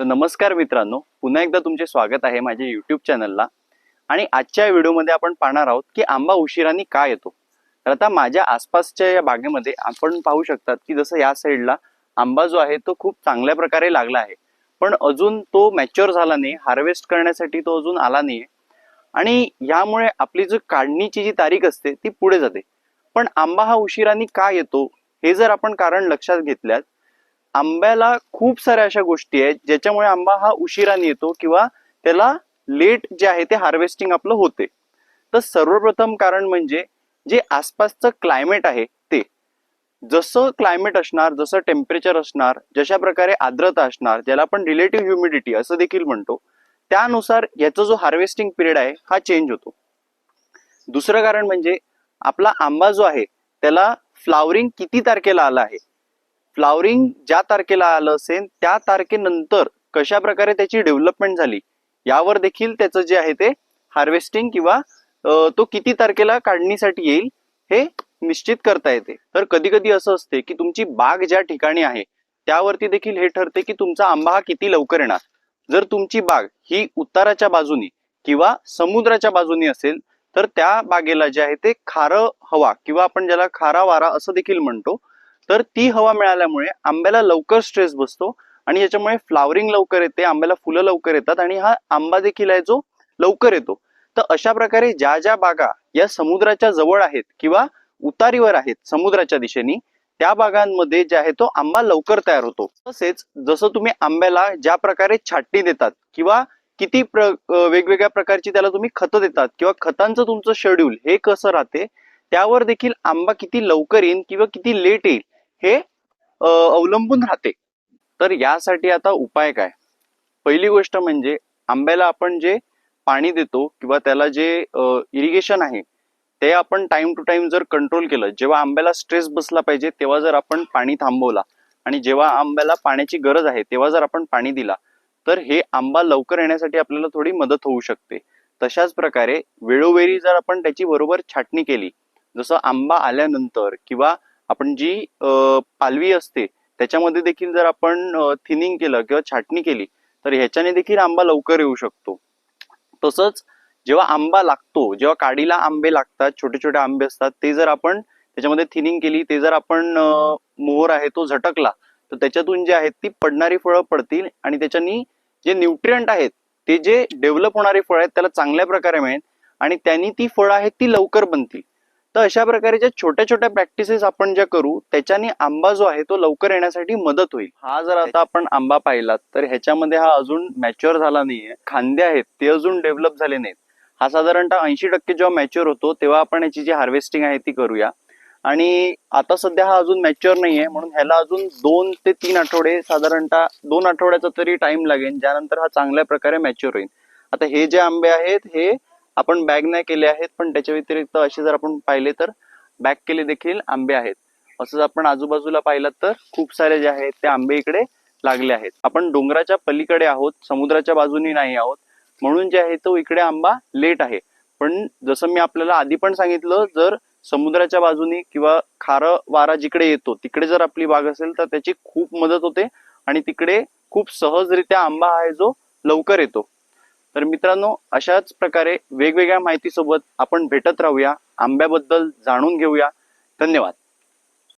तर नमस्कार मित्रांनो पुन्हा एकदा तुमचे स्वागत आहे माझ्या युट्यूब चॅनलला आणि आजच्या व्हिडिओमध्ये आपण पाहणार आहोत की आंबा उशिराने का येतो? तर आता माझ्या आसपासच्या या बागेमध्ये आपण पाहू शकतात की जसं या साईडला आंबा जो आहे तो खूप चांगल्या प्रकारे लागला आहे. पण अजून तो मॅच्युअर झाला नाही हार्वेस्ट करण्यासाठी तो अजून आला नाही आणि यामुळे आपली जी काढणीची जी तारीख असते ती पुढे जाते. पण आंबा हा उशिराने का येतो हे जर आपण कारण लक्षात घेतल्यात आंब्याला खूप साऱ्या अशा गोष्टी आहेत ज्याच्यामुळे आंबा हा उशिराने येतो किंवा त्याला लेट जे आहे ते हार्वेस्टिंग आपलं होते. तर सर्वप्रथम कारण म्हणजे जे आसपासचं क्लायमेट आहे ते. जसं क्लायमेट असणार जसं टेम्परेचर असणार जशा प्रकारे आर्द्रता असणार ज्याला आपण रिलेटिव्ह ह्युमिडिटी असं देखील म्हणतो त्यानुसार याचा जो हार्वेस्टिंग पिरियड आहे हा चेंज होतो. दुसरं कारण म्हणजे आपला आंबा जो आहे त्याला फ्लावरिंग किती तारखेला आला आहे? फ्लावरिंग ज्या तारखेला आलं असेल त्या तारखेनंतर कशा प्रकारे त्याची डेव्हलपमेंट झाली यावर देखील त्याचं जे आहे ते हार्वेस्टिंग किंवा तो किती तारखेला काढणीसाठी येईल हे निश्चित करता येते. तर कधी कधी असं असते की तुमची बाग ज्या ठिकाणी आहे त्यावरती देखील हे ठरते की तुमचा आंबा हा किती लवकर येणार. जर तुमची बाग ही उत्तराच्या बाजूनी किंवा समुद्राच्या बाजूनी असेल तर त्या बागेला जे आहे ते खारं हवा किंवा आपण ज्याला खारा वारा असं देखील म्हणतो तर ती हवा मिळाल्यामुळे आंब्याला लवकर स्ट्रेस बसतो आणि याच्यामुळे फ्लावरिंग लवकर येते आंब्याला फुलं लवकर येतात आणि हा आंबा देखील आहे जो लवकर येतो. तर अशा प्रकारे ज्या ज्या बागा या समुद्राच्या जवळ आहेत किंवा उतारीवर आहेत समुद्राच्या दिशेने त्या बागांमध्ये जे आहे तो आंबा लवकर तयार होतो. तसेच जसं तुम्ही आंब्याला ज्या प्रकारे छाटणी देतात किंवा किती प्र वेगवेगळ्या प्रकारची त्याला तुम्ही खतं देतात किंवा खतांचं तुमचं शेड्यूल हे कसं राहते त्यावर देखील आंबा किती लवकर येईल किंवा किती लेट येईल हे अवलंबून राहते. तर यासाठी आता उपाय काय? पहिली गोष्ट म्हणजे आंब्याला आपण जे पाणी देतो किंवा त्याला जे इरिगेशन आहे ते आपण टाइम टू टाइम जर कंट्रोल केलं जेव्हा आंब्याला स्ट्रेस बसला पाहिजे तेव्हा जर आपण पाणी थांबवला आणि जेव्हा आंब्याला पाण्याची गरज आहे तेव्हा जर आपण पाणी दिला तर हे आंबा लवकर येण्यासाठी आपल्याला थोडी मदत होऊ शकते. तशाच प्रकारे वेळोवेळी जर आपण त्याची बरोबर छाटणी केली जसं आंबा आल्यानंतर किंवा आपण जी पालवी असते त्याच्यामध्ये देखील जर आपण थिनिंग केलं किंवा छाटणी केली तर ह्याच्याने देखील आंबा लवकर येऊ शकतो. तसंच जेव्हा आंबा लागतो जेव्हा काडीला आंबे लागतात छोटे छोटे आंबे असतात ते जर आपण त्याच्यामध्ये थिनिंग केली ते जर आपण मोहर आहे तो झटकला तर त्याच्यातून जे आहेत ती पडणारी फळं पडतील आणि त्याच्यानी जे न्यूट्रियंट आहेत ते जे डेव्हलप होणारे फळ आहेत त्याला चांगल्या प्रकारे मिळेल आणि त्यांनी ती फळं आहेत ती लवकर बनतील. तर अशा प्रकारे ज्या छोट्या छोट्या प्रॅक्टिसेस आपण ज्या करू त्याच्याने आंबा जो आहे तो लवकर येण्यासाठी मदत होईल. हा जर आता आपण आंबा पाहिला तर ह्याच्यामध्ये हा अजून मॅच्युअर झाला नाहीये. खांदे आहेत ते अजून डेव्हलप झाले नाहीत. हा साधारणतः ऐंशी टक्के जेव्हा मॅच्युअर होतो तेव्हा आपण याची जी हार्वेस्टिंग आहे ती करूया. आणि आता सध्या हा अजून मॅच्युअर नाही आहे म्हणून ह्याला अजून दोन ते तीन आठवडे साधारणतः दोन आठवड्याचा तरी टाइम लागेल. ज्यानंतर हा चांगल्या प्रकारे मॅच्युअर होईल. आता हे जे आंबे आहेत हे आपण बॅग नाही केले आहेत पण त्याच्या व्यतिरिक्त असे जर आपण पाहिले तर बॅग केले देखील आंबे आहेत. असंच आपण आजूबाजूला पाहिलं तर खूप सारे जे आहेत ते आंबे इकडे लागले आहेत. आपण डोंगराच्या पलीकडे आहोत समुद्राच्या बाजूनी नाही आहोत. म्हणून जे आहे तो इकडे आंबा लेट आहे. पण जसं मी आपल्याला आधी पण सांगितलं जर समुद्राच्या बाजूनी किंवा खारं वारा जिकडे येतो तिकडे जर आपली बाग असेल तर त्याची खूप मदत होते आणि तिकडे खूप सहजरित्या आंबा आहे जो लवकर येतो. तर मित्रांनो अशाच प्रकारे वेगवेगळ्या माहितीसोबत आपण भेटत राहूया. आंब्याबद्दल जाणून घेऊया. धन्यवाद.